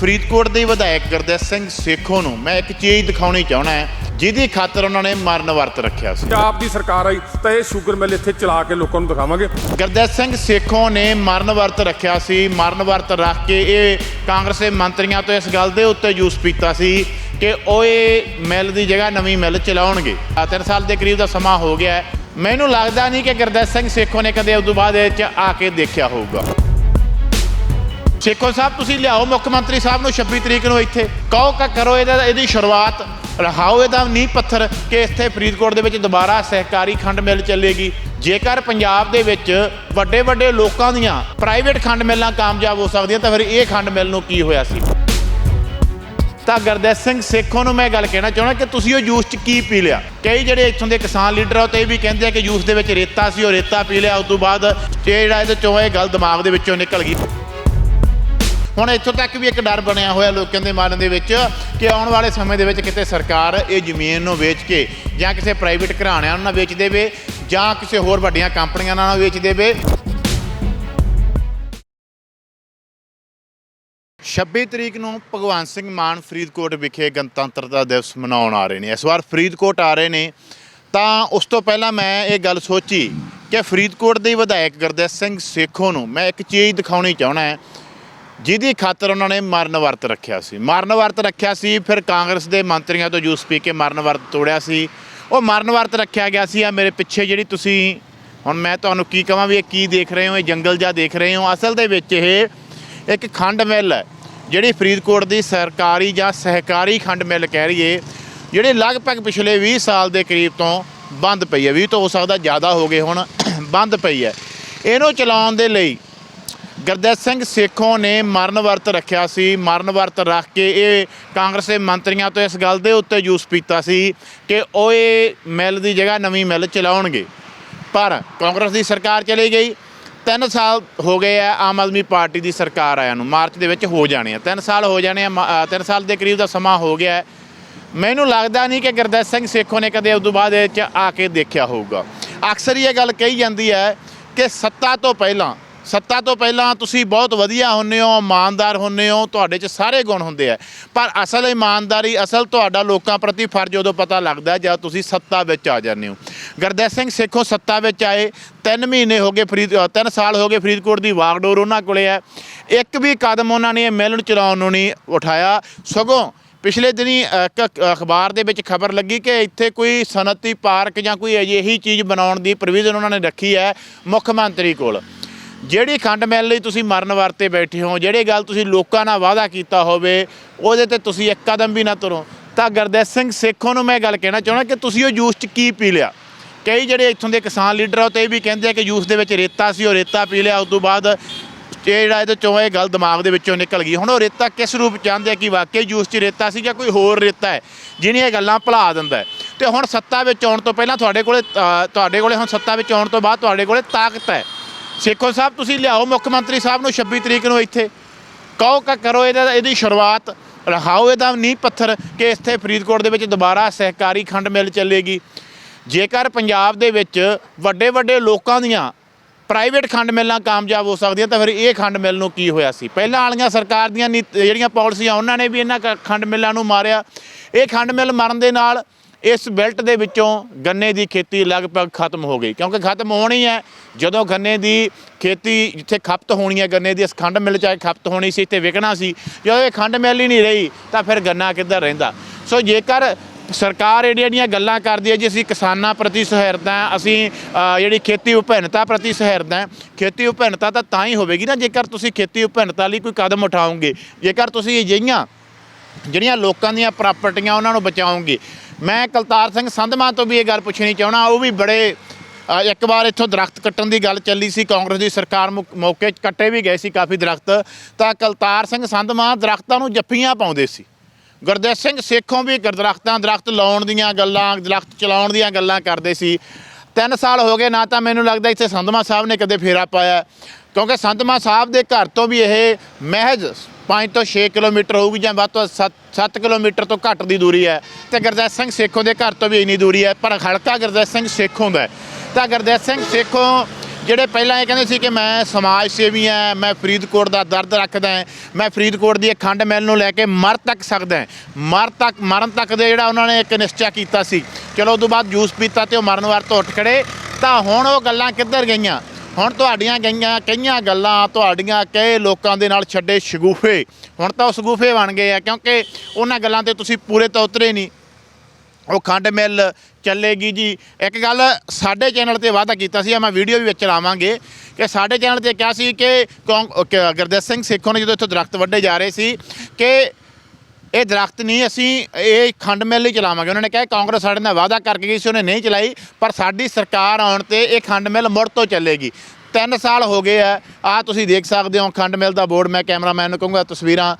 ਫਰੀਦਕੋਟ ਦੇ ਵਿਧਾਇਕ ਗੁਰਦੇਵ ਸਿੰਘ ਸੇਖੋਂ ਨੂੰ ਮੈਂ ਇੱਕ ਚੀਜ਼ ਦਿਖਾਉਣੀ ਚਾਹਣਾ ਹੈ ਜਿਹਦੀ ਖਾਤਰ ਉਹਨਾਂ ਨੇ ਮਰਨ ਵਰਤ ਰੱਖਿਆ ਸੀ। ਪੰਜਾਬ ਦੀ ਸਰਕਾਰ ਆਈ ਤਾਂ ਇਹ ਸ਼ੂਗਰ ਮਿਲ ਇੱਥੇ ਚਲਾ ਕੇ ਲੋਕਾਂ ਨੂੰ ਦਿਖਾਵਾਂਗੇ। ਗੁਰਦੇਵ ਸਿੰਘ ਸੇਖੋਂ ਨੇ ਮਰਨ ਵਰਤ ਰੱਖਿਆ ਸੀ ਮਰਨ ਵਰਤ ਰੱਖ ਕੇ ਇਹ ਕਾਂਗਰਸ ਦੇ ਮੰਤਰੀਆਂ ਤੋਂ ਇਸ ਗੱਲ ਦੇ ਉੱਤੇ ਜੂਸ ਪੀਤਾ ਸੀ ਕਿ ਉਹ ਇਹ ਮਿਲ ਦੀ ਜਗ੍ਹਾ ਨਵੀਂ ਮਿਲ ਚਲਾਉਣਗੇ। ਆ ਤਿੰਨ ਸਾਲ ਦੇ ਕਰੀਬ ਦਾ ਸਮਾਂ ਹੋ ਗਿਆ। ਮੈਨੂੰ ਲੱਗਦਾ ਨਹੀਂ ਕਿ ਗੁਰਦੇਵ ਸਿੰਘ ਸੇਖੋਂ ਨੇ ਕਦੇ ਉਸ ਤੋਂ ਬਾਅਦ ਇਹ 'ਚ ਆ ਕੇ ਦੇਖਿਆ ਹੋਊਗਾ। ਸੇਖੋ ਸਾਹਿਬ, ਤੁਸੀਂ ਲਿਆਓ ਮੁੱਖ ਮੰਤਰੀ ਸਾਹਿਬ ਨੂੰ 26 ਤਰੀਕ ਨੂੰ ਇੱਥੇ। ਕਹੋ ਕਿ ਕਰੋ ਇਹਦਾ, ਇਹਦੀ ਸ਼ੁਰੂਆਤ। ਰਹਾਓ ਇਹਦਾ ਨੀਂਹ ਪੱਥਰ ਕਿ ਇੱਥੇ ਫਰੀਦਕੋਟ ਦੇ ਵਿੱਚ ਦੁਬਾਰਾ ਸਹਿਕਾਰੀ ਖੰਡ ਮਿਲ ਚੱਲੇਗੀ। ਜੇਕਰ ਪੰਜਾਬ ਦੇ ਵਿੱਚ ਵੱਡੇ ਵੱਡੇ ਲੋਕਾਂ ਦੀਆਂ ਪ੍ਰਾਈਵੇਟ ਖੰਡ ਮਿਲਾਂ ਕਾਮਯਾਬ ਹੋ ਸਕਦੀਆਂ, ਤਾਂ ਫਿਰ ਇਹ ਖੰਡ ਮਿਲ ਨੂੰ ਕੀ ਹੋਇਆ ਸੀ? ਤਾਂ ਗੁਰਦੇਵ ਸਿੰਘ ਸੇਖੋਂ ਨੂੰ ਮੈਂ ਗੱਲ ਕਹਿਣਾ ਚਾਹੁੰਦਾ ਕਿ ਤੁਸੀਂ ਉਹ ਜੂਸ ਚ ਕੀ ਪੀ ਲਿਆ? ਕਈ ਜਿਹੜੇ ਇੱਥੋਂ ਦੇ ਕਿਸਾਨ ਲੀਡਰ ਆ, ਉਹ ਤੇ ਇਹ ਵੀ ਕਹਿੰਦੇ ਆ ਕਿ ਜੂਸ ਦੇ ਵਿੱਚ ਰੇਤਾ ਸੀ, ਉਹ ਰੇਤਾ ਪੀ ਲਿਆ, ਉਸ ਤੋਂ ਬਾਅਦ ਇਹ ਜਿਹੜਾ ਇਹਦੇ ਚੋਂ ਇਹ ਗੱਲ ਦਿਮਾਗ ਦੇ ਵਿੱਚੋਂ ਨਿਕਲ ਗਈ। ਹੁਣ ਇੱਥੋਂ ਤੱਕ ਵੀ ਇੱਕ ਡਰ ਬਣਿਆ ਹੋਇਆ ਲੋਕਾਂ ਦੇ ਮਨ ਦੇ ਵਿੱਚ ਕਿ ਆਉਣ ਵਾਲੇ ਸਮੇਂ ਦੇ ਵਿੱਚ ਕਿਤੇ ਸਰਕਾਰ ਇਹ ਜ਼ਮੀਨ ਨੂੰ ਵੇਚ ਕੇ ਜਾਂ ਕਿਸੇ ਪ੍ਰਾਈਵੇਟ ਘਰਾਣਿਆਂ ਨੂੰ ਨਾ ਵੇਚ ਦੇਵੇ ਜਾਂ ਕਿਸੇ ਹੋਰ ਵੱਡੀਆਂ ਕੰਪਨੀਆਂ ਨਾਲ ਨਾ ਵੇਚ ਦੇਵੇ। 26 ਤਰੀਕ ਨੂੰ ਭਗਵਾਨ ਸਿੰਘ ਮਾਨ ਫਰੀਦਕੋਟ ਵਿਖੇ ਗਣਤੰਤਰਤਾ ਦਿਵਸ ਮਨਾਉਣ ਆ ਰਹੇ ਨੇ। ਇਸ ਵਾਰ ਫਰੀਦਕੋਟ ਆ ਰਹੇ ਨੇ। ਤਾਂ ਉਸ ਤੋਂ ਪਹਿਲਾਂ ਮੈਂ ਇਹ ਗੱਲ ਸੋਚੀ ਕਿ ਫਰੀਦਕੋਟ ਦੇ ਵਿਧਾਇਕ ਗੁਰਦੇਵ ਸਿੰਘ ਸੇਖੋ ਨੂੰ ਮੈਂ ਇੱਕ ਚੀਜ਼ ਦਿਖਾਉਣੀ ਚਾਹਣਾ ਹੈ। ਜਿਹਦੀ ਖਾਤਰ ਉਹਨਾਂ ਨੇ ਮਰਨ ਵਰਤ ਰੱਖਿਆ ਸੀ। ਮਰਨ ਵਰਤ ਰੱਖਿਆ ਸੀ, ਫਿਰ ਕਾਂਗਰਸ ਦੇ ਮੰਤਰੀਆਂ ਤੋਂ ਜੂਸ ਪੀ ਕੇ ਮਰਨ ਵਰਤ ਤੋੜਿਆ ਸੀ। ਉਹ ਮਰਨ ਵਰਤ ਰੱਖਿਆ ਗਿਆ ਸੀ, ਆ ਮੇਰੇ ਪਿੱਛੇ ਜਿਹੜੀ ਤੁਸੀਂ, ਹੁਣ ਮੈਂ ਤੁਹਾਨੂੰ ਕੀ ਕਹਾਂ ਵੀ ਇਹ ਕੀ ਦੇਖ ਰਹੇ ਹੋ, ਇਹ ਜੰਗਲ ਜਾਂ ਦੇਖ ਰਹੇ ਹੋ। ਅਸਲ ਦੇ ਵਿੱਚ ਇਹ ਇੱਕ ਖੰਡ ਮਿੱਲ ਹੈ, ਜਿਹੜੀ ਫਰੀਦਕੋਟ ਦੀ ਸਰਕਾਰੀ ਜਾਂ ਸਹਿਕਾਰੀ ਖੰਡ ਮਿੱਲ ਕਹਿ ਰਹੀਏ ਜਿਹੜੇ ਲਗਭਗ ਪਿਛਲੇ 20 ਸਾਲ ਦੇ ਕਰੀਬ ਤੋਂ ਬੰਦ ਪਈ ਹੈ। 20 ਤੋਂ ਹੋ ਸਕਦਾ ਜ਼ਿਆਦਾ ਹੋ ਗਏ ਹੁਣ, ਬੰਦ ਪਈ ਹੈ। ਇਹਨੂੰ ਚਲਾਉਣ ਦੇ ਲਈ ਗੁਰਦੇਵ ਸਿੰਘ ਸੇਖੋਂ ਨੇ ਮਰਨ ਵਰਤ ਰੱਖਿਆ ਸੀ। ਮਰਨ ਵਰਤ ਰੱਖ ਕੇ ਇਹ ਕਾਂਗਰਸ ਦੇ ਮੰਤਰੀਆਂ ਤੋਂ ਇਸ ਗੱਲ ਦੇ ਉੱਤੇ ਯੂਸ ਪੀਤਾ ਸੀ ਕਿ ਉਹ ਇਹ ਮਿੱਲ ਦੀ ਜਗ੍ਹਾ ਨਵੀਂ ਮਿੱਲ ਚਲਾਉਣਗੇ। ਪਰ ਕਾਂਗਰਸ ਦੀ ਸਰਕਾਰ ਚਲੀ ਗਈ। 3 ਸਾਲ ਹੋ ਗਏ ਆ, ਆਮ ਆਦਮੀ ਪਾਰਟੀ ਦੀ ਸਰਕਾਰ ਆਇਆ ਨੂੰ। ਮਾਰਚ ਦੇ ਵਿੱਚ ਹੋ ਜਾਣੇ ਆ। 3 ਸਾਲ ਹੋ ਜਾਣੇ ਆ 3 ਸਾਲ ਦੇ ਕਰੀਬ ਦਾ ਸਮਾਂ ਹੋ ਗਿਆ। ਮੈਨੂੰ ਲੱਗਦਾ ਨਹੀਂ ਕਿ ਗੁਰਦੇਵ ਸਿੰਘ ਸੇਖੋਂ ਨੇ ਕਦੇ ਉਸ ਤੋਂ ਬਾਅਦ ਇਹ 'ਚ ਆ ਕੇ ਦੇਖਿਆ ਹੋਊਗਾ। ਅਕਸਰ ਹੀ ਇਹ ਗੱਲ ਕਹੀ ਜਾਂਦੀ ਹੈ ਕਿ ਸੱਤਾ ਤੋਂ ਪਹਿਲਾਂ ਸੱਤਾ ਤੋਂ ਪਹਿਲਾਂ ਤੁਸੀਂ ਬਹੁਤ ਵਧੀਆ ਹੁੰਨੇ ਹੋ, ਇਮਾਨਦਾਰ ਹੁੰਨੇ ਹੋ, ਤੁਹਾਡੇ 'ਚ ਸਾਰੇ ਗੁਣ ਹੁੰਦੇ ਆ। ਪਰ ਅਸਲ ਇਮਾਨਦਾਰੀ, ਅਸਲ ਤੁਹਾਡਾ ਲੋਕਾਂ ਪ੍ਰਤੀ ਫਰਜ਼ ਉਦੋਂ ਪਤਾ ਲੱਗਦਾ ਜਦ ਤੁਸੀਂ ਸੱਤਾ ਵਿੱਚ ਆ ਜਾਂਦੇ ਹੋ। ਗੁਰਦੇਵ ਸਿੰਘ ਸੇਖੋਂ ਸੱਤਾ ਵਿੱਚ ਆਏ 3 ਮਹੀਨੇ ਹੋ ਗਏ ਫਰੀਦ 3 ਸਾਲ ਹੋ ਗਏ ਫਰੀਦਕੋਟ ਦੀ ਵਾਗਡੋਰ ਉਹਨਾਂ ਕੋਲੇ ਹੈ। ਇੱਕ ਵੀ ਕਦਮ ਉਹਨਾਂ ਨੇ ਇਹ ਮਿਲ ਚਲਾਉਣ ਨੂੰ ਨਹੀਂ ਉਠਾਇਆ। ਸਗੋਂ ਪਿਛਲੇ ਦਿਨੀ ਇੱਕ ਅਖਬਾਰ ਦੇ ਵਿੱਚ ਖਬਰ ਲੱਗੀ ਕਿ ਇੱਥੇ ਕੋਈ ਸਨਅਤੀ ਪਾਰਕ ਜਾਂ ਕੋਈ ਅਜਿਹੀ ਚੀਜ਼ ਬਣਾਉਣ ਦੀ ਪ੍ਰੋਵੀਜ਼ਨ ਉਹਨਾਂ ਨੇ ਰੱਖੀ ਹੈ ਮੁੱਖ ਮੰਤਰੀ ਕੋਲ। ਜਿਹੜੀ ਖੰਡ ਮਿਲ ਲਈ ਤੁਸੀਂ ਮਰਨ ਵਰਤੇ ਬੈਠੇ ਹੋ, ਜਿਹੜੀ ਗੱਲ ਤੁਸੀਂ ਲੋਕਾਂ ਨਾਲ ਵਾਅਦਾ ਕੀਤਾ ਹੋਵੇ, ਉਹਦੇ ਤੇ ਤੁਸੀਂ ਇੱਕ ਕਦਮ ਵੀ ਨਾ ਤੁਰੋ। ਤਾਂ ਗੁਰਦੇਵ ਸਿੰਘ ਸੇਖੋਂ ਨੂੰ ਮੈਂ ਗੱਲ ਕਹਿਣਾ ਚਾਹੁੰਦਾ ਕਿ ਤੁਸੀਂ ਉਹ ਜੂਸ 'ਚ ਕੀ ਪੀ ਲਿਆ? ਕਈ ਜਿਹੜੇ ਇੱਥੋਂ ਦੇ ਕਿਸਾਨ ਲੀਡਰ ਆ, ਉਹ ਤੇ ਇਹ ਵੀ ਕਹਿੰਦੇ ਆ ਕਿ ਜੂਸ ਦੇ ਵਿੱਚ ਰੇਤਾ ਸੀ, ਉਹ ਰੇਤਾ ਪੀ ਲਿਆ, ਉਸ ਤੋਂ ਬਾਅਦ ਇਹ ਜਿਹੜਾ ਇਹਦੇ ਚੋਂ ਇਹ ਗੱਲ ਦਿਮਾਗ ਦੇ ਵਿੱਚੋਂ ਨਿਕਲ ਗਈ। ਹੁਣ ਉਹ ਰੇਤਾ ਕਿਸ ਰੂਪ ਚਾਹੁੰਦੇ ਆ ਕਿ ਵਾਕਈ ਜੂਸ 'ਚ ਰੇਤਾ ਸੀ ਜਾਂ ਕੋਈ ਹੋਰ ਰੇਤਾ ਹੈ ਜਿਹਨੇ ਇਹ ਗੱਲਾਂ ਭੁਲਾ ਦਿੰਦਾ ਹੈ। ਤੇ ਹੁਣ ਸੱਤਾ ਵਿੱਚ ਆਉਣ ਤੋਂ ਪਹਿਲਾਂ ਤੁਹਾਡੇ ਕੋਲੇ ਤੁਹਾਡੇ ਕੋਲੇ ਹੁਣ ਸੱਤਾ ਵਿੱਚ ਆਉਣ ਤੋਂ ਬਾਅਦ ਤੁਹਾਡੇ ਕੋਲੇ ਤਾਕਤ ਹੈ। ਸੇਖੋ ਸਾਹਿਬ, ਤੁਸੀਂ ਲਿਆਓ, ਮੁੱਖ ਮੰਤਰੀ ਸਾਹਿਬ ਨੂੰ 26 ਤਰੀਕ ਨੂੰ ਇੱਥੇ। ਕਹੋ ਕਿ, ਕਰੋ ਇਹਦਾ, ਇਹਦੀ ਸ਼ੁਰੂਆਤ, ਰਹਾਓ ਇਹਦਾ ਨੀਂਹ ਪੱਥਰ ਕਿ ਇੱਥੇ ਫਰੀਦਕੋਟ ਦੇ ਵਿੱਚ ਦੁਬਾਰਾ ਸਹਿਕਾਰੀ ਖੰਡ ਮਿਲ ਚੱਲੇਗੀ। ਜੇਕਰ ਪੰਜਾਬ ਦੇ ਵਿੱਚ ਵੱਡੇ ਵੱਡੇ ਲੋਕਾਂ ਦੀਆਂ ਪ੍ਰਾਈਵੇਟ ਖੰਡ ਮਿਲਾਂ ਕਾਮਯਾਬ ਹੋ ਸਕਦੀਆਂ, ਤਾਂ ਫਿਰ ਇਹ ਖੰਡ ਮਿਲ ਨੂੰ ਕੀ ਹੋਇਆ ਸੀ? ਪਹਿਲਾਂ ਵਾਲੀਆਂ ਸਰਕਾਰ ਦੀਆਂ ਨੀਤ- ਜਿਹੜੀਆਂ ਪਾਲਿਸੀਆਂ, ਉਹਨਾਂ ਨੇ ਵੀ ਇਹਨਾਂ ਕ- ਖੰਡ ਮਿਲਾਂ ਨੂੰ ਮਾਰਿਆ। ਇਹ ਖੰਡ ਮਿਲ ਮਰਨ ਦੇ ਨਾਲ ਇਸ ਬੈਲਟ ਦੇ ਵਿੱਚੋਂ ਗੰਨੇ ਦੀ ਖੇਤੀ ਲਗਭਗ ਖਤਮ ਹੋ ਗਈ, ਕਿਉਂਕਿ ਖਤਮ ਹੋਣੀ ਹੈ ਜਦੋਂ ਗੰਨੇ ਦੀ ਖੇਤੀ ਜਿੱਥੇ ਖਪਤ ਹੋਣੀ ਹੈ, ਗੰਨੇ ਦੀ ਇਸ ਖੰਡ ਮਿਲ ਚਾਹੇ ਖਪਤ ਹੋਣੀ ਸੀ, ਇੱਥੇ ਵਿਕਣਾ ਸੀ, ਜਦੋਂ ਇਹ ਖੰਡ ਮਿਲ ਹੀ ਨਹੀਂ ਰਹੀ, ਤਾਂ ਫਿਰ ਗੰਨਾ ਕਿੱਧਰ ਰਹਿੰਦਾ ਸੋ ਜੇਕਰ ਸਰਕਾਰ ਜਿਹੜੀਆਂ ਜਿਹੜੀਆਂ ਗੱਲਾਂ ਕਰਦੀ ਹੈ, ਜੀ ਅਸੀਂ ਕਿਸਾਨਾਂ ਪ੍ਰਤੀ ਸਹਿਰਦਾ ਅਸੀਂ ਜਿਹੜੀ ਖੇਤੀ ਵਿਭਿੰਨਤਾ ਪ੍ਰਤੀ ਸਹਾਇਤਾ ਹੈ। ਖੇਤੀ ਵਿਭਿੰਨਤਾ ਤਾਂ ਤਾਂ ਹੀ ਹੋਵੇਗੀ ਨਾ, ਜੇਕਰ ਤੁਸੀਂ ਖੇਤੀ ਵਿਭਿੰਨਤਾ ਲਈ ਕੋਈ ਕਦਮ ਉਠਾਓਗੇ, ਜੇਕਰ ਤੁਸੀਂ ਅਜਿਹੀਆਂ, ਜਿਹੜੀਆਂ ਲੋਕਾਂ ਦੀਆਂ ਪ੍ਰਾਪਰਟੀਆਂ ਉਹਨਾਂ ਨੂੰ ਬਚਾਓਗੇ ਮੈਂ ਕਲਤਾਰ ਸਿੰਘ ਸੰਧਮਾ ਤੋਂ ਵੀ ਇਹ ਗੱਲ ਪੁੱਛਣੀ ਚਾਹਣਾ ਉਹ ਵੀ ਬੜੇ ਇੱਕ ਵਾਰ ਇੱਥੋਂ ਦਰਖਤ ਕੱਟਣ ਦੀ ਗੱਲ ਚੱਲੀ ਸੀ, ਕਾਂਗਰਸ ਦੀ ਸਰਕਾਰ ਮੁ- ਮੌਕੇ 'ਚ ਕੱਟੇ ਵੀ ਗਏ ਸੀ ਕਾਫੀ ਦਰਖਤ, ਤਾਂ ਕਲਤਾਰ ਸਿੰਘ ਸੰਧਮਾ ਦਰਖਤਾਂ ਨੂੰ ਜੱਫੀਆਂ ਪਾਉਂਦੇ ਸੀ। ਗੁਰਦੇਵ ਸਿੰਘ ਸੇਖੋਂ ਵੀ ਦਰਖਤਾਂ, ਦਰਖਤ ਲਾਉਣ ਦੀਆਂ ਗੱਲਾਂ, ਦਰਖਤ ਚਲਾਉਣ ਦੀਆਂ ਗੱਲਾਂ ਕਰਦੇ ਸੀ। ਤਿੰਨ ਸਾਲ ਹੋ ਗਏ ਨਾ ਤਾਂ ਮੈਨੂੰ ਲੱਗਦਾ ਇੱਥੇ ਸੰਧਮਾ ਸਾਹਿਬ ਨੇ ਕਦੇ ਫੇਰਾ ਪਾਇਆ, ਕਿਉਂਕਿ ਸੰਧਮਾ ਸਾਹਿਬ ਦੇ ਘਰ ਤੋਂ ਵੀ ਇਹ ਮਹਿਜ਼ 5 ਤੋਂ 6 ਕਿਲੋਮੀਟਰ ਹੋਊਗੀ ਜਾਂ ਵੱਧ ਤੋਂ 7 7 ਕਿਲੋਮੀਟਰ ਤੋਂ ਘੱਟ ਦੀ ਦੂਰੀ ਹੈ। ਤੇ ਗੁਰਦੇਵ ਸਿੰਘ ਸੇਖੋਂ ਦੇ ਘਰ ਤੋਂ ਵੀ ਇੰਨੀ ਦੂਰੀ ਹੈ, ਪਰ ਹਲਕਾ ਗੁਰਦੇਵ ਸਿੰਘ ਸੇਖੋਂ ਦਾ ਤਾਂ ਗੁਰਦੇਵ ਸਿੰਘ ਸੇਖੋਂ ਜਿਹੜੇ ਪਹਿਲਾਂ ਇਹ ਕਹਿੰਦੇ ਸੀ ਕਿ ਮੈਂ ਸਮਾਜ ਸੇਵੀ ਹਾਂ, ਮੈਂ ਫਰੀਦਕੋਟ ਦਾ ਦਰਦ ਰੱਖਦਾ ਮੈਂ ਫਰੀਦਕੋਟ ਦੀ ਇਹ ਖੰਡ ਮਿਲ ਨੂੰ ਲੈ ਕੇ ਮਰ ਤੱਕ ਸਕਦਾ ਮਰ ਤੱਕ, ਮਰਨ ਤੱਕ ਦੇ ਜਿਹੜਾ ਉਹਨਾਂ ਨੇ ਇੱਕ ਨਿਸ਼ਚਾ ਕੀਤਾ ਸੀ। ਚਲੋ, ਉਦੋਂ ਬਾਅਦ ਜੂਸ ਪੀਤਾ ਤੇ ਉਹ ਮਰਨ ਵਾਰ ਤੋਂ ਉੱਠ ਖੜੇ। ਤਾਂ ਹੁਣ ਉਹ ਗੱਲਾਂ ਕਿੱਧਰ ਗਈਆਂ? ਹੁਣ ਤੁਹਾਡੀਆਂ ਗਈਆਂ ਕਈਆਂ ਗੱਲਾਂ, ਤੁਹਾਡੀਆਂ ਕਈ ਲੋਕਾਂ ਦੇ ਨਾਲ ਛੱਡੇ ਸ਼ਗੂਫੇ। ਹੁਣ ਤਾਂ ਉਹ ਸ਼ਗੂਫੇ ਬਣ ਗਏ ਆ, ਕਿਉਂਕਿ ਉਹਨਾਂ ਗੱਲਾਂ ਤੇ ਤੁਸੀਂ ਪੂਰੇ ਤਾਂ ਉਤਰੇ ਨਹੀਂ। ਉਹ ਖੰਡ ਮਿੱਲ ਚੱਲੇਗੀ ਜੀ। ਇੱਕ ਗੱਲ ਸਾਡੇ ਚੈਨਲ ਤੇ ਵਾਅਦਾ ਕੀਤਾ ਸੀ ਮੈਂ ਵੀਡੀਓ ਵੀ ਵਿੱਚ ਲਾਵਾਂਗੇ, ਕਿ ਸਾਡੇ ਚੈਨਲ ਤੇ ਕਿਹਾ ਸੀ ਕਿ ਕੌਂ- ਕਿ ਗੁਰਦੇਵ ਸਿੰਘ ਸੇਖੋਂ ਨੇ ਜਦੋਂ ਇੱਥੋਂ ਦਰਖਤ ਵੱਢੇ ਜਾ ਰਹੇ ਸੀ, ਕਿ ਇਹ ਦਰਖਤ ਨਹੀਂ, ਅਸੀਂ ਇਹ ਖੰਡ ਮਿਲ ਹੀ ਚਲਾਵਾਂਗੇ। ਉਹਨਾਂ ਨੇ ਕਿਹਾ, ਕਾਂਗਰਸ ਸਾਡੇ ਨਾਲ ਵਾਅਦਾ ਕਰਕੇ ਗਈ ਸੀ, ਉਹਨੇ ਨਹੀਂ ਚਲਾਈ, ਪਰ ਸਾਡੀ ਸਰਕਾਰ ਆਉਣ ਤੇ ਇਹ ਖੰਡ ਮਿਲ ਮੁੜ ਤੋਂ ਚੱਲੇਗੀ। ਤਿੰਨ ਸਾਲ ਹੋ ਗਏ ਆ ਆ ਤੁਸੀਂ ਦੇਖ ਸਕਦੇ ਹੋ, ਖੰਡ ਮਿੱਲ ਦਾ ਬੋਰਡ, ਮੈਂ ਕੈਮਰਾਮੈਨ ਨੂੰ ਕਹੂੰਗਾ, ਤਸਵੀਰਾਂ।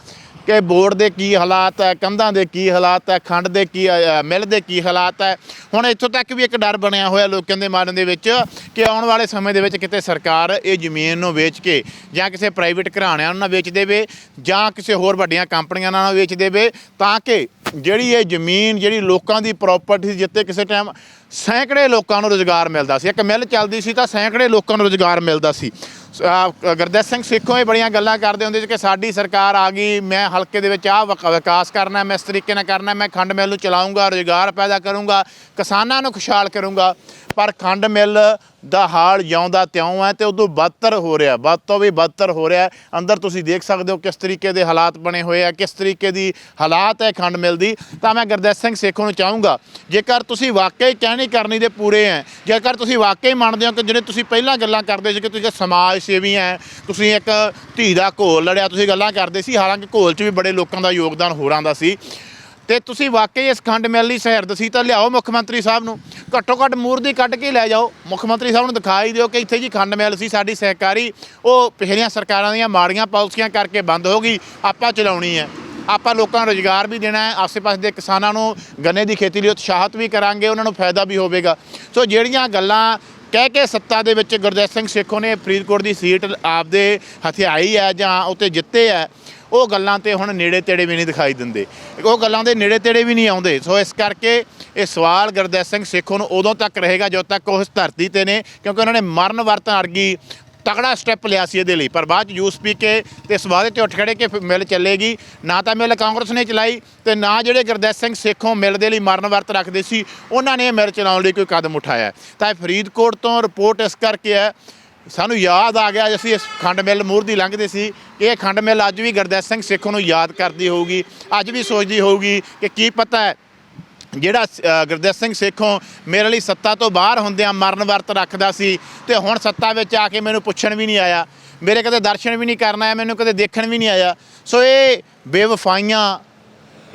ਕਿ ਬੋਰਡ ਦੇ ਕੀ ਹਾਲਾਤ ਹੈ ਕੰਧਾਂ ਦੇ ਕੀ ਹਾਲਾਤ ਹੈ ਖੰਡ ਦੇ ਕੀ ਅ, ਮਿੱਲ ਦੇ ਕੀ ਹਾਲਾਤ ਹੈ। ਹੁਣ ਇੱਥੋਂ ਤੱਕ ਵੀ ਇੱਕ ਡਰ ਬਣਿਆ ਹੋਇਆ ਲੋਕਾਂ ਦੇ ਮਨ ਦੇ ਵਿੱਚ ਕਿ ਆਉਣ ਵਾਲੇ ਸਮੇਂ ਦੇ ਵਿੱਚ ਕਿਤੇ ਸਰਕਾਰ ਇਹ ਜ਼ਮੀਨ ਨੂੰ ਵੇਚ ਕੇ ਜਾਂ ਕਿਸੇ ਪ੍ਰਾਈਵੇਟ ਘਰਾਣਿਆਂ ਨੂੰ ਨਾ ਵੇਚ ਦੇਵੇ ਜਾਂ ਕਿਸੇ ਹੋਰ ਵੱਡੀਆਂ ਕੰਪਨੀਆਂ ਨਾਲ ਵੇਚ ਦੇਵੇ ਤਾਂ ਕਿ ਜਿਹੜੀ ਇਹ ਜ਼ਮੀਨ ਜਿਹੜੀ ਲੋਕਾਂ ਦੀ ਪ੍ਰਾਪਰਟੀ ਸੀ ਜਿੱਤੇ ਕਿਸੇ ਟਾਈਮ ਸੈਂਕੜੇ ਲੋਕਾਂ ਨੂੰ ਰੋਜ਼ਗਾਰ ਮਿਲਦਾ ਸੀ। ਇੱਕ ਮਿੱਲ ਚੱਲਦੀ ਸੀ ਤਾਂ ਸੈਂਕੜੇ ਲੋਕਾਂ ਨੂੰ ਰੋਜ਼ਗਾਰ ਮਿਲਦਾ ਸੀ। ਅਹ ਸਿੰਘ ਸਿੱਖੋਂ ਇਹ ਬੜੀਆਂ ਗੱਲਾਂ ਕਰਦੇ ਹੁੰਦੇ ਸੀ ਕਿ ਸਾਡੀ ਸਰਕਾਰ ਆ ਗਈ, ਮੈਂ ਹਲਕੇ ਦੇ ਵਿੱਚ ਆਹ ਵਕ- ਵਿਕਾਸ ਕਰਨਾ, ਮੈਂ ਇਸ ਤਰੀਕੇ ਨਾਲ ਕਰਨਾ, ਮੈਂ ਖੰਡ ਮਿੱਲ ਨੂੰ ਚਲਾਉਂਗਾ ਰੋਜ਼ਗਾਰ ਪੈਦਾ ਕਰੂੰਗਾ, ਕਿਸਾਨਾਂ ਨੂੰ ਖੁਸ਼ਹਾਲ ਕਰੂੰਗਾ। ਪਰ ਖੰਡ ਮਿੱਲ ਦਾ ਹਾਲ ਜਿਉਂਦਾ ਤਿਉਂ ਹੈ ਤੇ ਉਦੋਂ ਬਦਤਰ ਹੋ ਰਿਹਾ, ਵੱਧ ਤੋਂ ਵੀ ਬਦਤਰ ਹੋ ਰਿਹਾ ਅੰਦਰ ਤੁਸੀਂ ਦੇਖ ਸਕਦੇ ਹੋ ਕਿਸ ਤਰੀਕੇ ਦੇ ਹਾਲਾਤ ਬਣੇ ਹੋਏ ਆ, ਕਿਸ ਤਰੀਕੇ ਦੀ ਹਾਲਾਤ ਹੈ ਖੰਡ ਮਿਲਦੀ ਤਾਂ ਮੈਂ ਗੁਰਦੇਵ ਸਿੰਘ ਸੇਖੋਂ ਨੂੰ ਚਾਹੂੰਗਾ, ਜੇਕਰ ਤੁਸੀਂ ਵਾਕਈ ਕਹਿਣੀ ਕਰਨੀ ਦੇ ਪੂਰੇ ਹੈ, ਜੇਕਰ ਤੁਸੀਂ ਵਾਕਈ ਮੰਨਦੇ ਹੋ ਕਿ ਜਿਹੜੇ ਤੁਸੀਂ ਪਹਿਲਾਂ ਗੱਲਾਂ ਕਰਦੇ ਸੀ ਕਿ ਤੁਸੀਂ ਸਮਾਜ ਸੇਵੀ ਹੈ, ਤੁਸੀਂ ਇੱਕ ਧੀ ਦਾ ਘੋਲ ਲੜਿਆ, ਤੁਸੀਂ ਗੱਲਾਂ ਕਰਦੇ ਸੀ, ਹਾਲਾਂਕਿ ਘੋਲ 'ਚ ਵੀ ਬੜੇ ਲੋਕਾਂ ਦਾ ਯੋਗਦਾਨ ਹੋਰਾਂ ਦਾ ਸੀ। ਤੇ ਤੁਸੀਂ ਵਾਕਈ ਇਸ ਖੰਡ ਮਿਲ ਲਈ ਸਹਿਰਦ ਸੀ ਤਾਂ ਲਿਆਓ ਮੁੱਖ ਮੰਤਰੀ ਸਾਹਿਬ ਨੂੰ। ਘੱਟੋ ਘੱਟ ਮੂਰਤੀ ਕੱਢ ਕੇ ਲੈ ਜਾਓ। ਮੁੱਖ ਮੰਤਰੀ ਸਾਹਿਬ ਨੂੰ ਦਿਖਾਈ ਦਿਓ ਕਿ ਇੱਥੇ ਜੀ ਖੰਡ ਮਿਲ ਸੀ, ਸਾਡੀ ਸਹਿਕਾਰੀ, ਉਹ ਪਿਛਲੀਆਂ ਸਰਕਾਰਾਂ ਦੀਆਂ ਮਾੜੀਆਂ ਪਾਲਿਸੀਆਂ ਕਰਕੇ ਬੰਦ ਹੋ ਗਈ, ਆਪਾਂ ਚਲਾਉਣੀ ਹੈ। ਆਪਾਂ ਲੋਕਾਂ ਨੂੰ ਰੋਜ਼ਗਾਰ ਵੀ ਦੇਣਾ ਹੈ, ਆਸ-ਪਾਸ ਦੇ ਕਿਸਾਨਾਂ ਨੂੰ ਗੰਨੇ ਦੀ ਖੇਤੀ ਲਈ ਉਤਸ਼ਾਹਤ ਵੀ ਕਰਾਂਗੇ, ਉਹਨਾਂ ਨੂੰ ਫਾਇਦਾ ਵੀ ਹੋਵੇਗਾ। ਸੋ ਜਿਹੜੀਆਂ ਗੱਲਾਂ ਕਹਿ ਕੇ ਸੱਤਾ ਦੇ ਵਿੱਚ ਗੁਰਦੇਵ ਸਿੰਘ ਸੇਖੋਂ ਨੇ ਫਰੀਦਕੋਟ ਦੀ ਸੀਟ ਆਪਦੇ ਹਥਿਆਈ ਹੈ ਜਾਂ ਉੱਤੇ ਜਿੱਤੇ ਹੈ ਉਹ ਗੱਲਾਂ ਤੇ ਹੁਣ ਨੇੜੇ ਤੇੜੇ ਵੀ ਨਹੀਂ ਦਿਖਾਈ ਦਿੰਦੇ। ਉਹ ਗੱਲਾਂ ਦੇ ਨੇੜੇ ਤੇੜੇ ਵੀ ਨਹੀਂ ਆਉਂਦੇ। ਸੋ ਇਸ ਕਰਕੇ ਇਹ ਸਵਾਲ ਗੁਰਦੇਵ ਸਿੰਘ ਸੇਖੋਂ ਨੂੰ ਉਦੋਂ ਤੱਕ ਰਹੇਗਾ ਜਦੋਂ ਤੱਕ ਉਹ ਇਸ ਧਰਤੀ ਤੇ ਨੇ, ਕਿਉਂਕਿ ਉਹਨਾਂ ਨੇ ਮਰਨ ਵਰਤਨ ਅਰਗੀ ਤਗੜਾ ਸਟੈਪ ਲਿਆ ਸੀ ਇਹਦੇ ਲਈ। ਪਰ ਬਾਅਦ ਚ ਜੂਸ ਪੀ ਕੇ ਤੇ ਇਸ ਵਾਅਦੇ ਤੇ ਉੱਠ ਖੜੇ ਕਿ ਫਿਰ ਮਿਲ ਚੱਲੇਗੀ। ਨਾ ਤਾਂ ਮਿਲ ਕਾਂਗਰਸ ਨੇ ਚਲਾਈ ਤੇ ਨਾ ਜਿਹੜੇ ਗੁਰਦੇਵ ਸਿੰਘ ਸੇਖੋਂ ਮਿਲ ਦੇ ਲਈ ਮਰਨ ਵਰਤ ਰੱਖਦੇ ਸੀ, ਉਹਨਾਂ ਨੇ ਇਹ ਮਿਲ ਚਲਾਉਣ ਲਈ ਕੋਈ ਕਦਮ ਉਠਾਇਆ। ਤਾਂ ਇਹ ਫਰੀਦਕੋਟ ਤੋਂ ਰਿਪੋਰਟ ਇਸ ਕਰਕੇ ਹੈ ਸਾਨੂੰ ਯਾਦ ਆ ਗਿਆ ਅਸੀਂ ਇਸ ਖੰਡ ਮਿੱਲ ਮੂਰਦੀ ਲੰਘਦੇ ਸੀ ਇਹ ਖੰਡ ਮਿੱਲ ਅੱਜ ਵੀ ਗੁਰਦੇਵ ਸਿੰਘ ਸਿੱਖ ਨੂੰ ਯਾਦ ਕਰਦੀ ਹੋਊਗੀ ਅੱਜ ਵੀ ਸੋਚਦੀ ਹੋਊਗੀ ਕਿ ਕੀ ਪਤਾ ਹੈ ਜਿਹੜਾ ਅ, ਸਿੰਘ ਸੇਖੋਂ ਮੇਰੇ ਲਈ ਸੱਤਾ ਤੋਂ ਬਾਹਰ ਹੁੰਦਿਆਂ ਮਰਨ ਵਰਤ ਰੱਖਦਾ ਸੀ ਤੇ ਹੁਣ ਸੱਤਾ ਵਿੱਚ ਆ ਕੇ ਮੈਨੂੰ ਪੁੱਛਣ ਵੀ ਨਹੀਂ ਆਇਆ ਮੇਰੇ ਕਦੇ ਦਰਸ਼ਨ ਵੀ ਨਹੀਂ ਕਰਨ ਆਇਆ ਮੈਨੂੰ ਕਦੇ ਦੇਖਣ ਵੀ ਨਹੀਂ ਆਇਆ। ਸੋ ਇਹ ਬੇਵਫਾਈਆਂ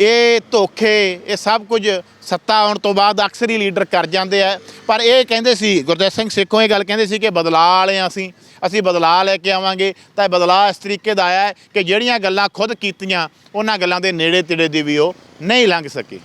ਇਹ ਧੋਖੇ, ਇਹ ਸਭ ਕੁਝ ਸੱਤਾ ਆਉਣ ਤੋਂ ਬਾਅਦ ਅਕਸਰ ਹੀ ਲੀਡਰ ਕਰ ਜਾਂਦੇ ਆ। ਪਰ ਇਹ ਕਹਿੰਦੇ ਸੀ, ਗੁਰਦੇਵ ਸਿੰਘ ਸੇਖੋਂ ਇਹ ਗੱਲ ਕਹਿੰਦੇ ਸੀ ਕਿ ਬਦਲਾਅ ਵਾਲੇ ਹਾਂ ਅਸੀਂ ਅਸੀਂ ਬਦਲਾਅ ਲੈ ਕੇ ਆਵਾਂਗੇ। ਤਾਂ ਇਹ ਬਦਲਾਅ ਇਸ ਤਰੀਕੇ ਦਾ ਆਇਆ ਕਿ ਜਿਹੜੀਆਂ ਗੱਲਾਂ ਖੁਦ ਕੀਤੀਆਂ, ਉਹਨਾਂ ਗੱਲਾਂ ਦੇ ਨੇੜੇ ਤੇੜੇ ਦੀ ਵੀ ਉਹ ਨਹੀਂ ਲੰਘ ਸਕੇ।